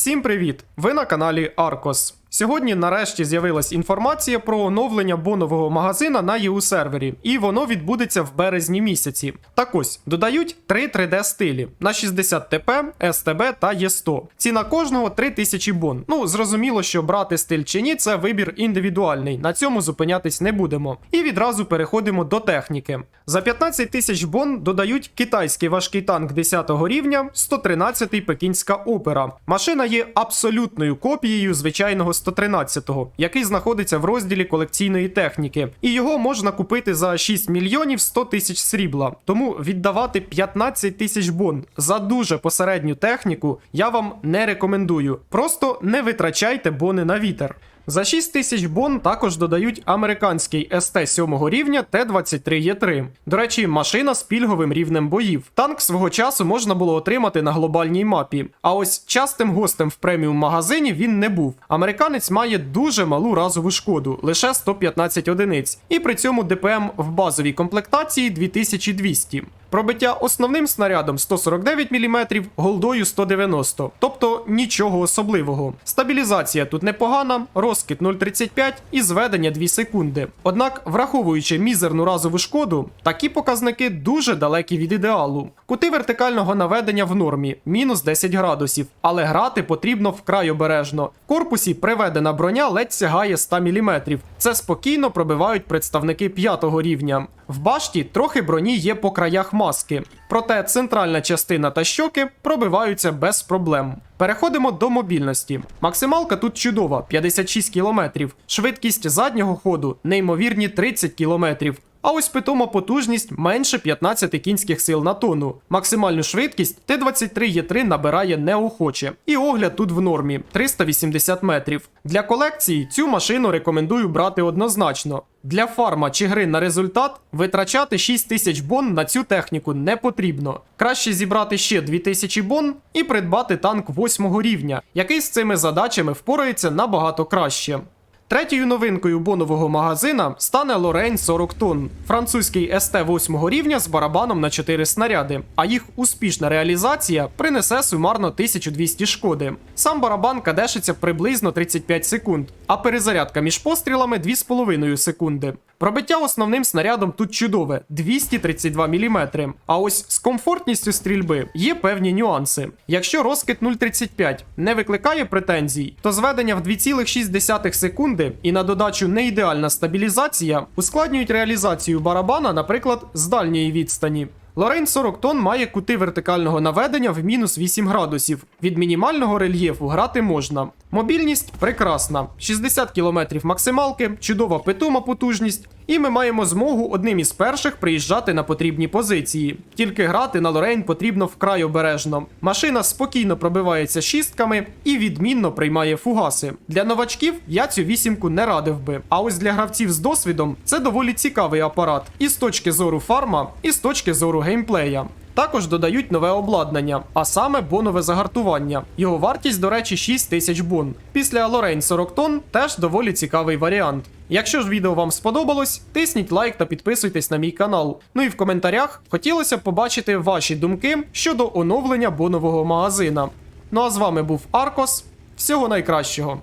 Всім привіт! Ви на каналі Arcos. Сьогодні нарешті з'явилась інформація про оновлення бонового магазина на EU сервері, і воно відбудеться в березні місяці. Так ось додають три 3D стилі на 60 ТП, СТБ та Е100. Ціна кожного 3000 бон. Ну зрозуміло, що брати стиль чи ні, це вибір індивідуальний. На цьому зупинятись не будемо. І відразу переходимо до техніки. За 15 тисяч бон додають китайський важкий танк 10 рівня, 113-й Пекінська опера. Машина є абсолютною копією звичайного 113-го, який знаходиться в розділі колекційної техніки, і його можна купити за 6 мільйонів 100 тисяч срібла. Тому віддавати 15 тисяч бон за дуже посередню техніку я вам не рекомендую. Просто не витрачайте бони на вітер. За 6 тисяч бон також додають американський СТ 7 рівня Т-23Е3. До речі, машина з пільговим рівнем боїв. Танк свого часу можна було отримати на глобальній мапі. А ось частим гостем в преміум магазині він не був. Американець має дуже малу разову шкоду, лише 115 одиниць, і при цьому ДПМ в базовій комплектації 2200. Пробиття основним снарядом 149 мм, голдою 190, тобто нічого особливого. Стабілізація тут непогана, розкид 0,35 і зведення 2 секунди. Однак, враховуючи мізерну разову шкоду, такі показники дуже далекі від ідеалу. Кути вертикального наведення в нормі мінус 10 градусів, але грати потрібно вкрай обережно. В корпусі приведена броня ледь сягає 100 мм. Це спокійно пробивають представники 5 рівня. В башті трохи броні є по краях маски, проте центральна частина та щоки пробиваються без проблем. Переходимо до мобільності. Максималка тут чудова 56 км, швидкість заднього ходу неймовірні 30 км. А ось питома потужність менше 15 кінських сил на тонну. Максимальну швидкість Т-23Е3 набирає неохоче. І огляд тут в нормі 380 метрів. Для колекції цю машину рекомендую брати однозначно. Для фарма чи гри на результат витрачати 6 тисяч бон на цю техніку не потрібно. Краще зібрати ще 2000 бон і придбати танк 8 рівня, який з цими задачами впорається набагато краще. Третьою новинкою бонового магазина стане Лорейн 40 тонн, французький СТ 8 рівня з барабаном на 4 снаряди, а їх успішна реалізація принесе сумарно 1200 шкоди. Сам барабан кадешиться приблизно 35 секунд, а перезарядка між пострілами 2,5 секунди. Пробиття основним снарядом тут чудове 232 мм. А ось з комфортністю стрільби є певні нюанси. Якщо розкид 0,35 не викликає претензій, то зведення в 2,6 секунди і на додачу неідеальна стабілізація ускладнюють реалізацію барабана, наприклад, з дальньої відстані. Лорейн 40 тонн має кути вертикального наведення в мінус 8 градусів. Від мінімального рельєфу грати можна. Мобільність прекрасна. 60 км максималки, чудова питома потужність. І ми маємо змогу одним із перших приїжджати на потрібні позиції. Тільки грати на Лорейн потрібно вкрай обережно. Машина спокійно пробивається шістками і відмінно приймає фугаси. Для новачків я цю вісімку не радив би. А ось для гравців з досвідом це доволі цікавий апарат і з точки зору фарма, і з точки зору геймплея. Також додають нове обладнання, а саме бонове загартування. Його вартість, до речі, 6 тисяч бон. Після Лорейн 40 тонн теж доволі цікавий варіант. Якщо ж відео вам сподобалось, тисніть лайк та підписуйтесь на мій канал. Ну і в коментарях хотілося б побачити ваші думки щодо оновлення бонового магазина. Ну а з вами був Аркос. Всього найкращого!